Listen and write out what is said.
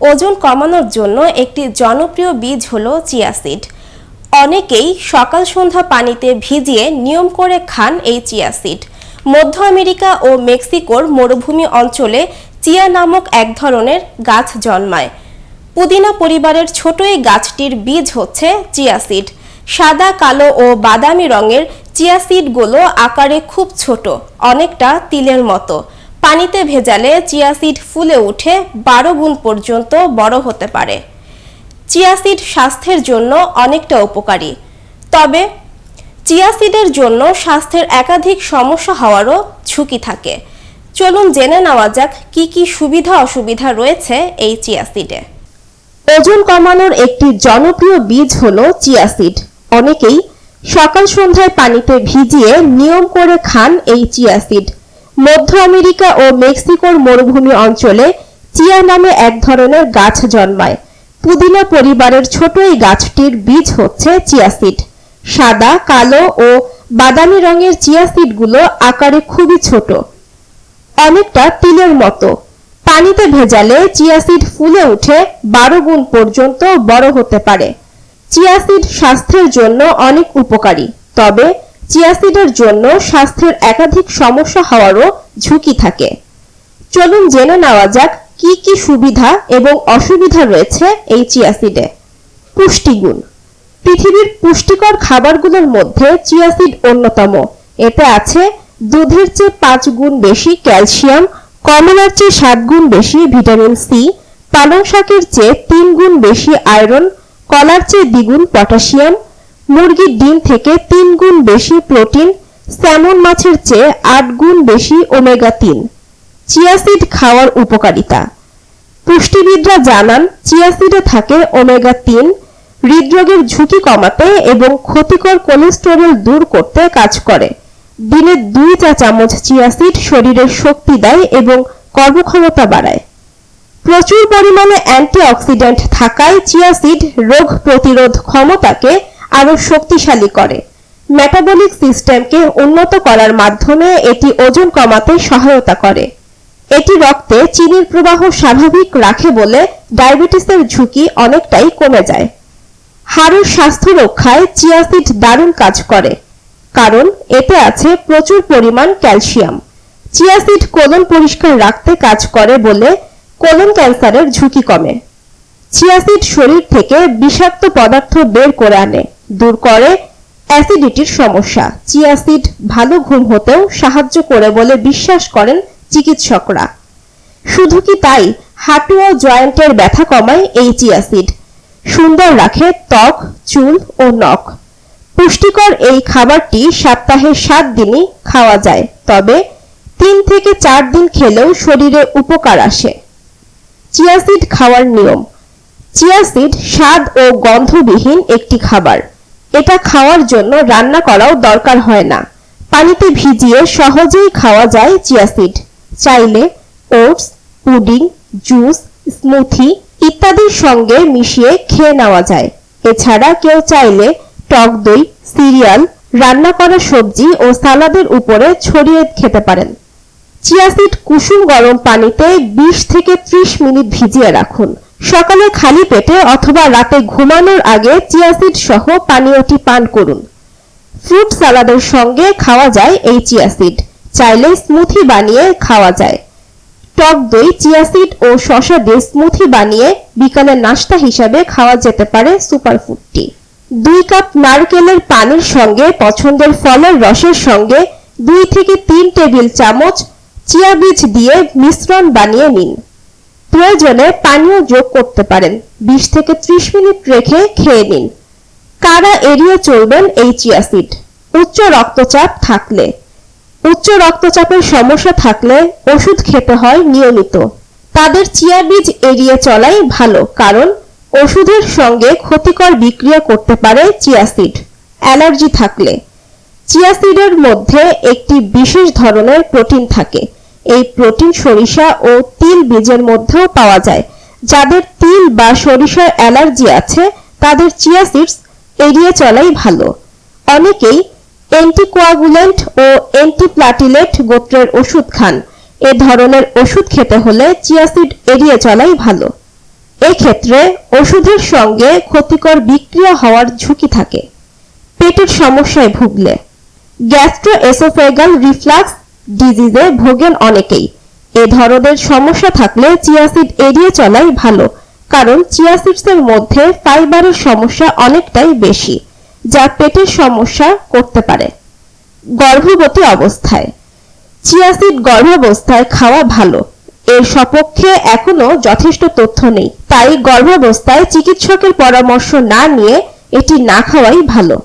ওজন কমানোর জন্য একটি জনপ্রিয় বীজ হলো চিয়াসিড অনেকেই সকাল সন্ধ্যা পানিতে ভিজিয়ে নিয়ম করে খান এই চিয়াসিড মধ্য আমেরিকা ও মেক্সিকোর মরুভূমি অঞ্চলে চিয়া নামক এক ধরনের গাছ জন্মায়। পুদিনা পরিবারের ছোট এই গাছটির বীজ হচ্ছে চিয়াসিড সাদা, কালো ও বাদামি রঙের চিয়াসিডগুলো আকারে খুব ছোট, অনেকটা তিলের মতো। পানিতে ভেজালে চিয়াসিড ফুলে উঠে বারো গুণ পর্যন্ত বড় হতে পারে। চিয়াসিড স্বাস্থ্যের জন্য অনেকটা উপকারী। তবে চিয়া সিডের জন্য স্বাস্থ্যের একাধিক সমস্যা হওয়ারও ঝুঁকি থাকে। চলুন জেনে নেওয়া যাক কি কি সুবিধা অসুবিধা রয়েছে এই চিয়া সিডে। ওজন কমানোর একটি জনপ্রিয় বীজ হলো চিয়া সিড। অনেকেই সকাল সন্ধ্যায় পানিতে ভিজিয়ে নিয়ম করে খান এই চিয়া সিড। মধ্য আমেরিকা ও মেক্সিকোর মরুভূমি অঞ্চলে চিয়া নামে এক ধরনের গাছ জন্মায়। পুদিনা পরিবারের ছোট এই গাছটির বীজ হচ্ছে চিয়াসিড সাদা, কালো ও বাদামি রঙের চিয়া সিডগুলো আকারে খুবই ছোট। অনেকটা তিলের মতো। পানিতে ভেজালে চিয়াসিড ফুলে উঠে বারো গুণ পর্যন্ত বড় হতে পারে। চিয়াসিড স্বাস্থ্যের জন্য অনেক উপকারী। তবে চিয়া সিডের জন্য স্বাস্থ্যের একাধিক সমস্যা হওয়ারও ঝুঁকি থাকে। চলুন জেনে নেওয়া যাক কি কি সুবিধা এবং অসুবিধা রয়েছে এই চিয়াসিডে পুষ্টিগুণ। পৃথিবীর পুষ্টিকর খাবারগুলোর মধ্যে চিয়াসিড অন্যতম। এতে আছে দুধের চেয়ে পাঁচ গুণ বেশি ক্যালসিয়াম, কমলার চেয়ে সাত গুণ বেশি ভিটামিন সি, পালং শাকের চেয়ে তিন গুণ বেশি আয়রন, কলার চেয়ে দ্বিগুণ পটাশিয়াম মুরগির ডিম থেকে তিন গুণ বেশি প্রোটিন স্যামন মাছের চেয়ে আট গুণ বেশি ওমেগা তিন। চিয়াসিড খাওয়ার উপকারিতা। পুষ্টিবিদরা জানান চিয়াসিডে থাকে ওমেগা তিন, হৃদরোগের ঝুঁকি কমাতে এবং ক্ষতিকর কোলেস্টেরল দূর করতে কাজ করে। দিনে দুই চা চামচ চিয়াসিড শরীরের শক্তি দেয় এবং কর্মক্ষমতা বাড়ায়। প্রচুর পরিমাণে অ্যান্টিঅক্সিডেন্ট থাকায় চিয়াসিড রোগ প্রতিরোধ ক্ষমতাকে আরও শক্তিশালী করে। মেটাবলিক সিস্টেমকে উন্নত করার মাধ্যমে এটি ওজন কমাতে সহায়তা করে। এটি রক্তে চিনির প্রবাহ স্বাভাবিক রাখে বলে ডায়াবেটিসের ঝুঁকি অনেকটাই কমে যায়। হাড়ের স্বাস্থ্য রক্ষায় চিয়াসিড দারুণ কাজ করে, কারণ এতে আছে প্রচুর পরিমাণ ক্যালসিয়াম। চিয়াসিড কোলন পরিষ্কার রাখতে কাজ করে বলে কোলন ক্যান্সারের ঝুঁকি কমে। চিয়াসিড শরীর থেকে বিষাক্ত পদার্থ বের করে আনে। দূর করে। অ্যাসিডিটির সমস্যা। চিয়াসিড ভালো ঘুম হতেও সাহায্য করে বলে বিশ্বাস করেন চিকিৎসকরা। শুধু কি তাই? হাঁটু ও জয়েন্টের ব্যথা কমায় এই চিয়াসিড সুন্দর রাখে ত্বক, চুল ও নখ। পুষ্টিকর এই খাবারটি সপ্তাহে সাত দিনই খাওয়া যায়। তবে তিন থেকে চার দিন খেলেও শরীরে উপকার আসে। চিয়াসিড খাওয়ার নিয়ম। চিয়াসিড স্বাদ ও গন্ধবিহীন একটি খাবার। এটা খাওয়ার জন্য রান্না করাও দরকার হয় না। পানিতে ভিজিয়ে সহজেই খাওয়া যায় চিয়াসিড চাইলে ওটস, পুডিং, জুস, স্মুথি ইত্যাদির সঙ্গে মিশিয়ে খেয়ে নেওয়া যায়। এছাড়া কেউ চাইলে টক দই, সিরিয়াল, রান্না করা সবজি ও সালাদের উপরে ছড়িয়ে খেতে পারেন। চিয়াসিড কুসুম গরম পানিতে 20 থেকে 30 মিনিট ভিজিয়ে রাখুন। সকালে খালি পেটে অথবা রাতে ঘুমানোর আগে চিয়াসিড সহ পানীয়টি পান করুন। ফ্রুট সালাদের সঙ্গে খাওয়া যায় এই চিয়াসিড চাইলে স্মুথি বানিয়ে খাওয়া যায়। টক দই চিয়াসিড ও শসা দিয়ে স্মুথি বানিয়ে বিকালে নাস্তা হিসাবে খাওয়া যেতে পারে সুপারফুডটি। দুই কাপ নারকেলের পানির সঙ্গে পছন্দের ফলের রসের সঙ্গে দুই থেকে তিন টেবিল চামচ চিয়া বীজ দিয়ে মিশ্রণ বানিয়ে নিন। প্রয়োজনে পানীয় যোগ করতে পারেন। বিশ থেকে ত্রিশ মিনিট রেখে খেয়ে নিন। কারা এড়িয়ে চলবেন এই চিয়াসিড উচ্চ রক্তচাপ থাকলে। উচ্চ রক্তচাপের সমস্যা থাকলে ওষুধ খেতে হয় নিয়মিত। তাদের চিয়া বীজ এড়িয়ে চলাই ভালো, কারণ ওষুধের সঙ্গে ক্ষতিকর বিক্রিয়া করতে পারে চিয়াসিড অ্যালার্জি থাকলে। চিয়াসিডের মধ্যে একটি বিশেষ ধরনের প্রোটিন থাকে। এই প্রোটিন সরিষা ও তিল বীজের মধ্যেও পাওয়া যায়। যাদের তিল বা সরিষার অ্যালার্জি আছে, তাদের চিয়া সিডস এড়িয়ে চলাই ভালো। অনেকেই অ্যান্টিকোয়াগুলেন্ট ও অ্যান্টিপ্লাটিলেট গোত্রের ওষুধ খান। এ ধরনের ওষুধ খেতে হলে চিয়া সিড এড়িয়ে চলাই ভালো। এক্ষেত্রে ওষুধের সঙ্গে ক্ষতিকর বিক্রিয়া হওয়ার ঝুঁকি থাকে। পেটের সমস্যায় ভুগলে। গ্যাস্ট্রোএসোফেগাল রিফ্লাক্স ডিজিজে ভোগেন অনেকেই। এ ধরনের সমস্যা থাকলে চিয়াসিড এড়িয়ে চলাই ভালো, কারণ চিয়াসিডসের মধ্যে ফাইবারের সমস্যা অনেকটাই বেশি, যা পেটের সমস্যা করতে পারে। গর্ভবতী অবস্থায়। চিয়াসিড গর্ভাবস্থায় খাওয়া ভালো, এর সপক্ষে এখনও যথেষ্ট তথ্য নেই, তাই গর্ভাবস্থায় চিকিৎসকের পরামর্শ না নিয়ে এটি না খাওয়াই ভালো।